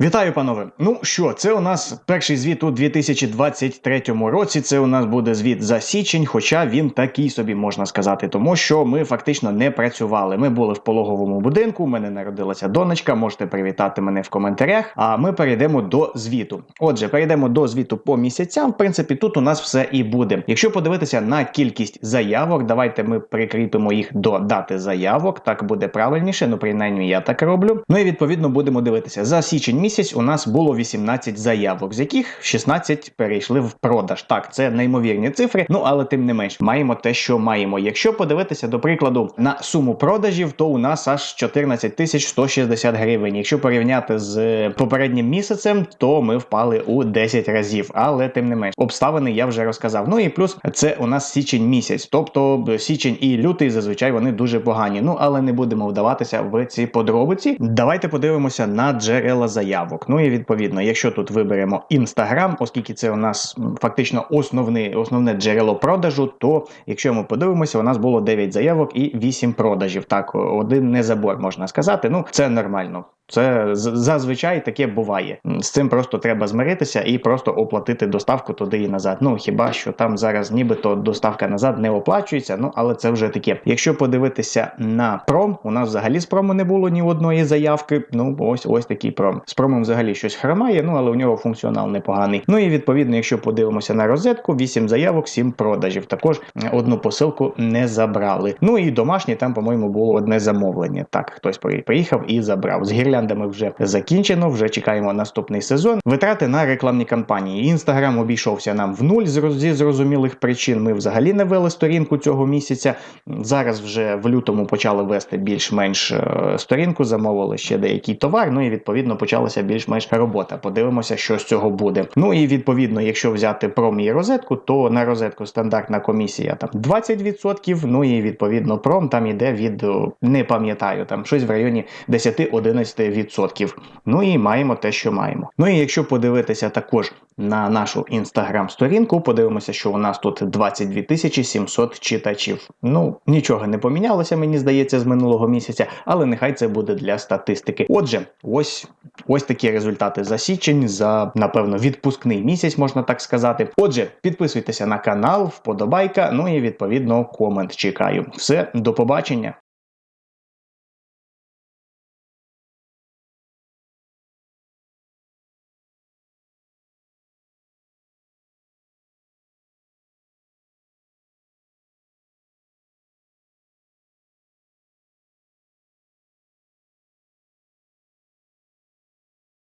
Вітаю, панове. Ну що, це у нас перший звіт у 2023 році. Це у нас буде звіт за січень, хоча він такий собі можна сказати, тому що ми фактично не працювали. Ми були в пологовому будинку. У мене народилася донечка. Можете привітати мене в коментарях. А ми перейдемо до звіту. Отже, перейдемо до звіту по місяцям. В принципі, тут у нас все і буде. Якщо подивитися на кількість заявок, давайте ми прикріпимо їх до дати заявок. Так буде правильніше. Ну принаймні я так роблю. Ну і відповідно будемо дивитися за січень місяць. У нас було 18 заявок, з яких 16 перейшли в продаж. Так, це неймовірні цифри. Ну але тим не менш, маємо те, що маємо. Якщо подивитися до прикладу на суму продажів, то у нас аж 14 тисяч 160 гривень. Якщо порівняти з попереднім місяцем, то ми впали у 10 разів. Але тим не менш, обставини я вже розказав. Ну і плюс це у нас січень місяць, тобто січень і лютий зазвичай вони дуже погані. Ну але не будемо вдаватися в ці подробиці. Давайте подивимося на джерела заявок. Ну і відповідно, якщо тут виберемо Instagram, оскільки це у нас фактично основне, основне джерело продажу, то якщо ми подивимося, у нас було 9 заявок і 8 продажів. Так, один незабор можна сказати. Ну це нормально. Це зазвичай таке буває. З цим просто треба змиритися і просто оплатити доставку туди і назад. Ну хіба що там зараз нібито доставка назад не оплачується, ну але це вже таке. Якщо подивитися на пром, у нас взагалі з прому не було ні одної заявки. Ну ось ось такий пром. З промом взагалі щось хромає, ну але у нього функціонал непоганий. Ну і відповідно, якщо подивимося на розетку, 8 заявок, 7 продажів. Також одну посилку не забрали. Ну і домашнє там, по-моєму, було одне замовлення. Так, хтось при- приїхав і забрав. З гірляндами вже закінчено, вже чекаємо наступний сезон. Витрати на рекламні кампанії. Інстаграм обійшовся нам в нуль зі зрозумілих причин. Ми взагалі не вели сторінку цього місяця. Зараз вже в лютому почали вести більш-менш е, сторінку, замовили ще деякий товар. Ну і відповідно почалася більш-менш робота. Подивимося, що з цього буде. Ну і відповідно, якщо взяти пром і розетку, то на розетку стандартна комісія там 20%, Ну і відповідно пром там іде від не пам'ятаю, там щось в районі 10-11%. Ну і маємо те, що маємо. Ну і якщо подивитися також на нашу інстаграм-сторінку, подивимося, що у нас тут 22 тисячі 700 читачів. Ну нічого не помінялося, мені здається, з минулого місяця, але нехай це буде для статистики. Отже, ось ось такі результати за січень, за напевно відпускний місяць, можна так сказати. Отже, підписуйтеся на канал, вподобайка, ну і відповідно комент чекаю. Все, до побачення.